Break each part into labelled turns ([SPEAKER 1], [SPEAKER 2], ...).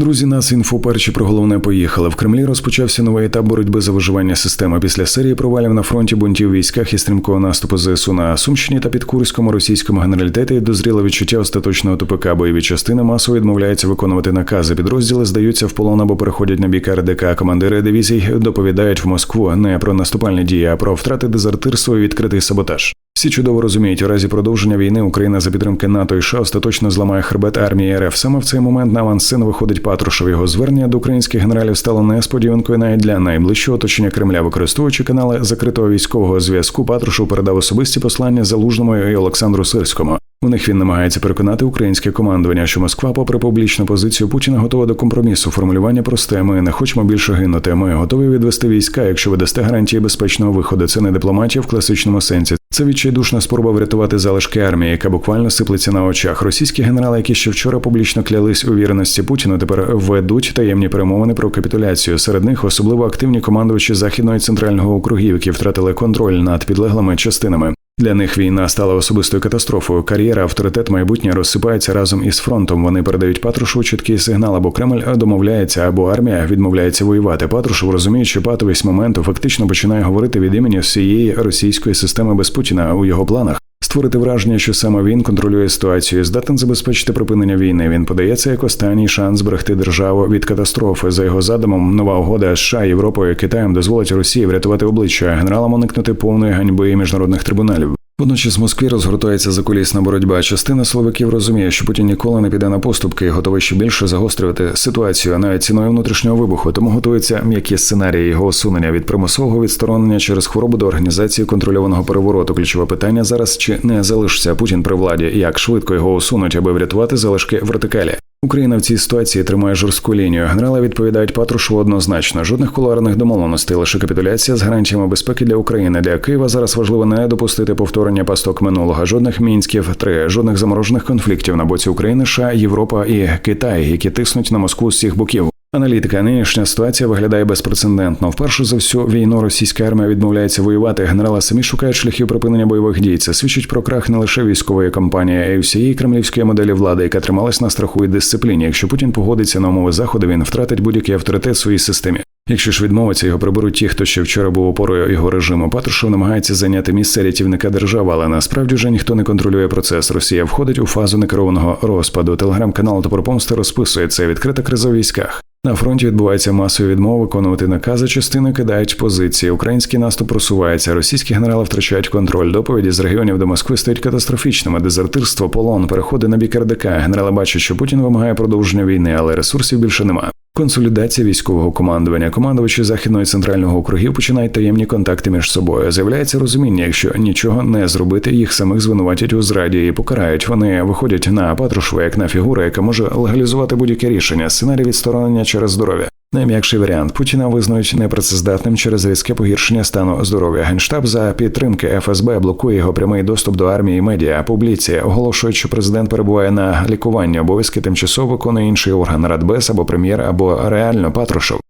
[SPEAKER 1] Друзі, нас інфо перші про головне поїхали. В Кремлі розпочався новий етап боротьби за виживання системи після серії провалів на фронті бунтів військах і стрімкого наступу ЗСУ на Сумщині та під Курському російському генералітеті дозріло відчуття остаточного ТПК. Бойові частини масово відмовляються виконувати накази. Підрозділи здаються в полон або переходять на бік РДК. Командири дивізій доповідають в Москву не про наступальні дії, а про втрати дезертирство і відкритий саботаж. Всі чудово розуміють, у разі продовження війни Україна за підтримки НАТО і США остаточно зламає хребет армії РФ. Саме в цей момент на авансцену виходить Патрушев. Його звернення до українських генералів стало несподіванкою навіть для найближчого оточення Кремля, використовуючи канали закритого військового зв'язку. Патрушев передав особисті послання Залужному і Олександру Сирському. У них він намагається переконати українське командування, що Москва, попри публічну позицію Путіна, готова до компромісу. Формулювання просте. Ми не хочемо більше гинути. Ми готові відвести війська, якщо ви дасте гарантії безпечного виходу. Це не дипломатія в класичному сенсі. Це відчайдушна спроба врятувати залишки армії, яка буквально сиплеться на очах. Російські генерали, які ще вчора публічно клялись у вірності Путіну, тепер ведуть таємні перемовини про капітуляцію. Серед них особливо активні командувачі західного і центрального округів, які втратили контроль над підлеглими частинами. Для них війна стала особистою катастрофою. Кар'єра, авторитет, майбутнє розсипається разом із фронтом. Вони передають Патрушу чіткий сигнал, або Кремль домовляється, або армія відмовляється воювати. Патрушев розуміє, що патовість моменту фактично починає говорити від імені всієї російської системи без Путіна у його планах. Створити враження, що саме він контролює ситуацію, здатен забезпечити припинення війни. Він подається як останній шанс зберегти державу від катастрофи. За його задумом, нова угода США, Європою Китаєм дозволить Росії врятувати обличчя, генералам уникнути повної ганьби міжнародних трибуналів. Водночас в Москві розгортається закулісна боротьба. Частина силовиків розуміє, що Путін ніколи не піде на поступки і готовий ще більше загострювати ситуацію навіть ціною внутрішнього вибуху. Тому готуються м'які сценарії його усунення від примусового відсторонення через хворобу до організації контрольованого перевороту. Ключове питання зараз чи не залишиться Путін при владі, як швидко його усунуть, аби врятувати залишки вертикалі. Україна в цій ситуації тримає жорстку лінію. Генерали відповідають Патрушу однозначно. Жодних кулуарних домовленостей, лише капітуляція з гарантіями безпеки для України. Для Києва зараз важливо не допустити повторення пасток минулого. Жодних мінськів, три жодних заморожених конфліктів на боці України, США, Європа і Китай, які тиснуть на Москву з всіх боків. Аналітика нинішня ситуація виглядає безпрецедентно. Вперше за всю війну російська армія відмовляється воювати. Генерали самі шукають шляхів припинення бойових дій. Це свідчить про крах не лише військової кампанії, а й всієї кремлівської моделі влади, яка трималась на страху і дисципліні. Якщо Путін погодиться на умови заходу, він втратить будь-який авторитет в своїй системі. Якщо ж відмовиться, його приберуть ті, хто ще вчора був опорою його режиму. Патрушев намагається зайняти місце рятівника держави, але насправді вже ніхто не контролює процес. Росія входить у фазу некерованого розпаду. Телеграм-канал Топорпомсти розписує це відкрита криза в військах. На фронті відбувається масові відмови виконувати накази. Частини кидають позиції. Український наступ просувається. Російські генерали втрачають контроль. Доповіді з регіонів до Москви стають катастрофічними. Дезертирство, полон, переходи на бік РДК. Генерали бачать, що Путін вимагає продовження війни, але ресурсів більше нема. Консолідація військового командування. Командувачі західного і центрального округів починають таємні контакти між собою. З'являється розуміння, якщо нічого не зробити, їх самих звинуватять у зраді і покарають. Вони виходять на Патрушева як на фігуру, яка може легалізувати будь-яке рішення. Сценарій відсторонення через здоров'я. Найм'якший варіант Путіна визнають непрацездатним через різке погіршення стану здоров'я. Генштаб за підтримки ФСБ блокує його прямий доступ до армії. Медіа публіці оголошують, що президент перебуває на лікуванні. Обов'язки тимчасово виконує інший орган Радбез або прем'єр, або реально Патрушев.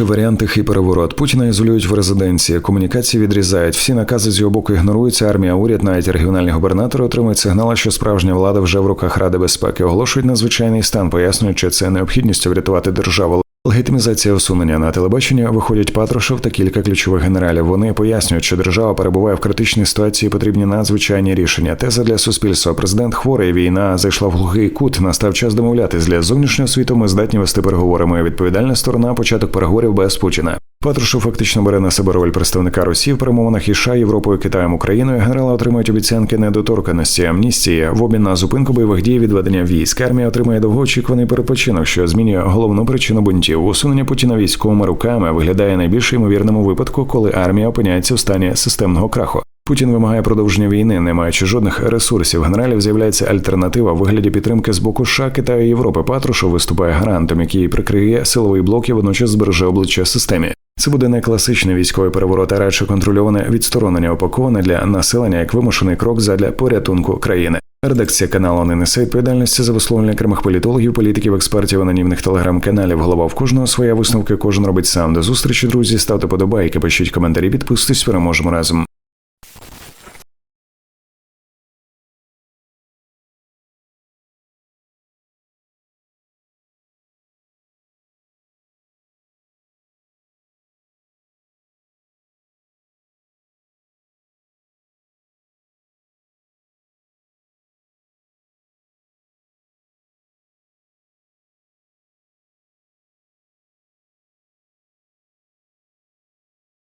[SPEAKER 1] Варіанти тихий переворот. Путіна ізолюють в резиденції, комунікації відрізають. Всі накази з його боку ігноруються. Армія, уряд, навіть регіональні губернатори отримують сигнали, що справжня влада вже в руках Ради безпеки. Оголошують надзвичайний стан, пояснюючи це необхідністю врятувати державу. Легітимізація усунення на телебачення виходять Патрушев та кілька ключових генералів. Вони пояснюють, що держава перебуває в критичній ситуації. Потрібні надзвичайні рішення. Теза для суспільства. Президент хворий. Війна зайшла в глухий кут. Настав час домовлятись для зовнішнього світу. Ми здатні вести переговори. Моя відповідальна сторона початок переговорів без Путіна. Патрушев фактично бере на себе роль представника Росії в перемовинах і США, Європою, Китаєм, Україною. Генерали отримують обіцянки недоторканості, амністії в обмін на зупинку бойових дій, відведення військ. Армія отримує довгоочікуваний перепочинок, що змінює головну причину бунтів. Усунення Путіна військовими руками виглядає найбільш ймовірному випадку, коли армія опиняється в стані системного краху. Путін вимагає продовження війни, не маючи жодних ресурсів. Генералів з'являється альтернатива в вигляді підтримки з боку США, Китаю Європи. Патрушев виступає гарантом, який прикриє силовий блок і водночас збереже обличчя системі. Це буде не класичний військовий переворот, а радше контрольоване відсторонення опаковане для населення як вимушений крок задля порятунку країни. Редакція каналу не несе відповідальності за висловлення окремих політологів, політиків, експертів, анонімних телеграм-каналів. Голова в кожного своя висновки, кожен робить сам. До зустрічі, друзі. Ставте подобайки, пишіть коментарі, підписуйтесь, переможемо разом.